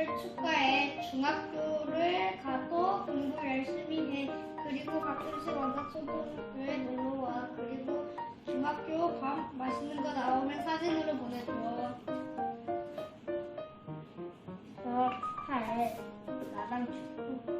졸업을 축하해. 중학교를 가도 공부 열심히 해. 그리고 가끔씩 원사초보에 놀러 와. 그리고 중학교 밥 맛있는 거 나오면 사진으로 보내줘. 축하해. 나랑 축구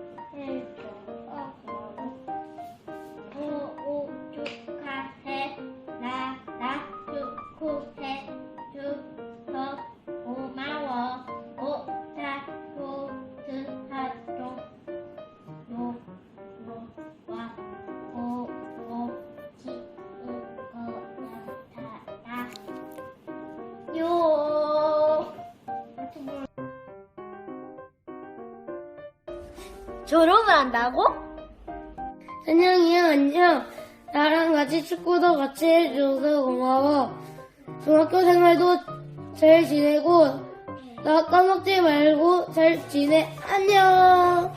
졸업을 한다고? 선영이야, 안녕. 나랑 같이 축구도 같이 해줘서 고마워. 중학교 생활도 잘 지내고, 나 까먹지 말고 잘 지내. 안녕.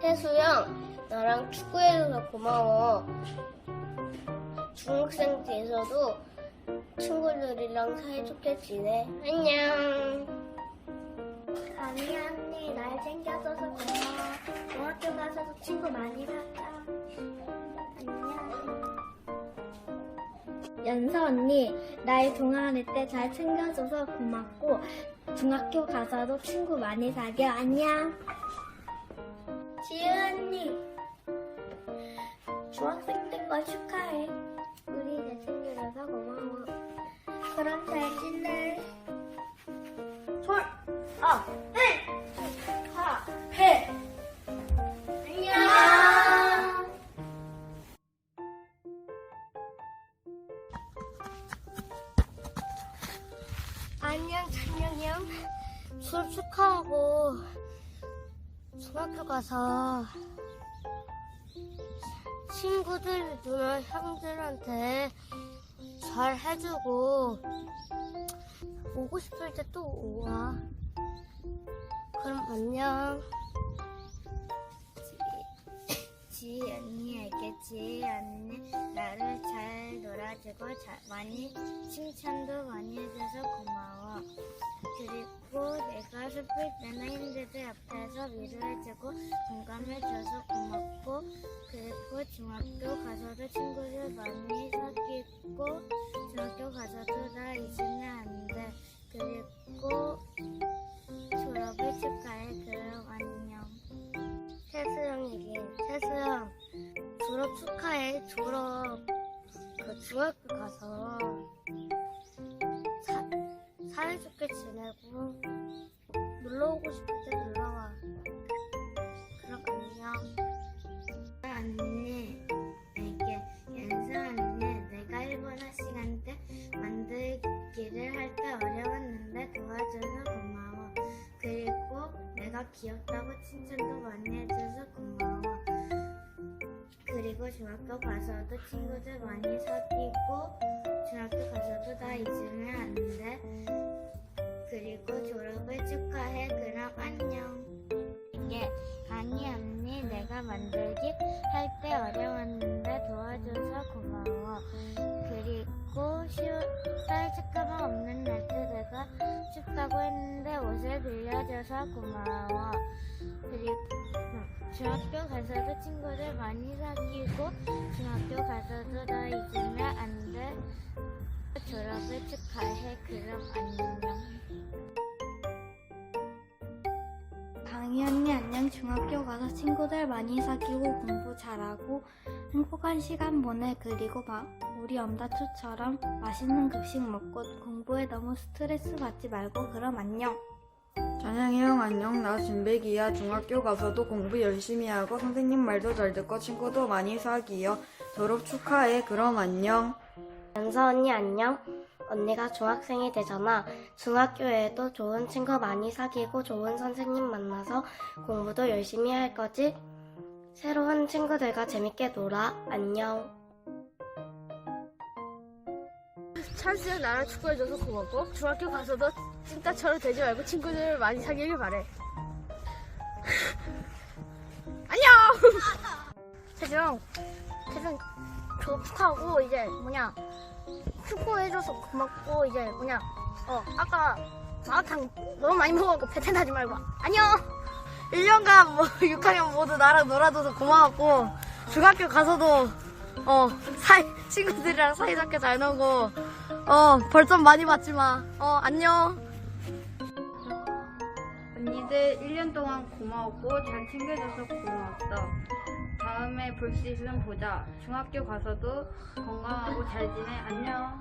태수형, 나랑 축구해줘서 고마워. 중학생 돼서도 친구들이랑 사이좋게 지내. 안녕. 아니 언니 날 챙겨줘서 고마워. 중학교 가서도 친구 많이 사자. 안녕. 연서 언니, 나의 동아리 때 잘 챙겨줘서 고맙고, 중학교 가서도 친구 많이 사겨. 안녕. 지은 언니, 중학생 된 거 축하해. 우리 잘 챙겨줘서 고마워. 그럼 잘 지내. 안녕. 안녕, 찬영이 축하하고, 중학교 가서, 친구들, 누나, 형들한테 잘 해주고, 오고 싶을 때 또 오와. 그럼 안녕. 지 언니 알겠지? 언니 나를 잘 놀아주고 자- 많이 칭찬도 많이 해줘서 고마워. 그리고 내가 슬플 때나 힘들 때 옆에서 위로해주고 공감해줘서 고맙고 그리고 중학교 가서도 친구들 많이 사귀고 중학교 가서도 나 잊으면 안 돼. 그리고 태수형 졸업 축하해. 졸업. 그 중학교 가서 사, 사이좋게 지내고 놀러 오고 싶을 때 놀러 와. 그럼 안녕 언니. 내게 연수 언니 내가 일본어 시간 때 만들기를 할 때 어려웠는데 도와줘서 고마워. 그리고 내가 귀엽다고 칭찬도 많이 해줘서 고마워. 그리고 중학교 가서도 친구들 많이 사귀고 중학교 가서도 나 잊으면 안 돼. 그리고 졸업을 축하해. 그럼 안녕. 이게 아니 언니 내가 만들기 할 때 어려웠는데 도와줘서 고마워. 그리고 쉬운 딸 축가방 없는 날때 내가 춥다고 했는데 옷을 빌려줘서 고마워. 그리고 중학교 가서도 친구들 많이 사귀고 중학교 가서도 나 잊으면 안 돼. 졸업을 축하해. 그럼 안녕. 강희 언니 안녕. 중학교 가서 친구들 많이 사귀고 공부 잘하고 행복한 시간 보내. 그리고 막 우리 엄다투처럼 맛있는 급식 먹고 공부에 너무 스트레스 받지 말고 그럼 안녕. 찬양이 형 안녕 나 진백이야 중학교 가서도 공부 열심히 하고 선생님 말도 잘 듣고 친구도 많이 사귀어 졸업 축하해 그럼 안녕 연서 언니 안녕. 언니가 중학생이 되잖아. 중학교에도 좋은 친구 많이 사귀고 좋은 선생님 만나서 공부도 열심히 할 거지? 새로운 친구들과 재밌게 놀아. 안녕. 찬스는 나랑 축구해줘서 고맙고 중학교 가서도 진짜처럼 되지 말고 친구들 많이 사귀길 바래 안녕 태정 태정 졸업 축하하고 이제 뭐냐 축구 해줘서 고맙고 이제 그냥 어 아까 마라탕 너무 많이 먹어갖고 배탈 나지 말고 안녕 1년간 뭐 6학년 모두 나랑 놀아줘서 고마웠고 중학교 가서도 어 사이 친구들이랑 사이좋게 잘 놀고 어 벌점 많이 받지만 어 안녕. 언니들 1년 동안 고마웠고 잘 챙겨줘서 고마웠어. 다음에 볼 수 있으면 보자. 중학교 가서도 건강하고 잘 지내. 안녕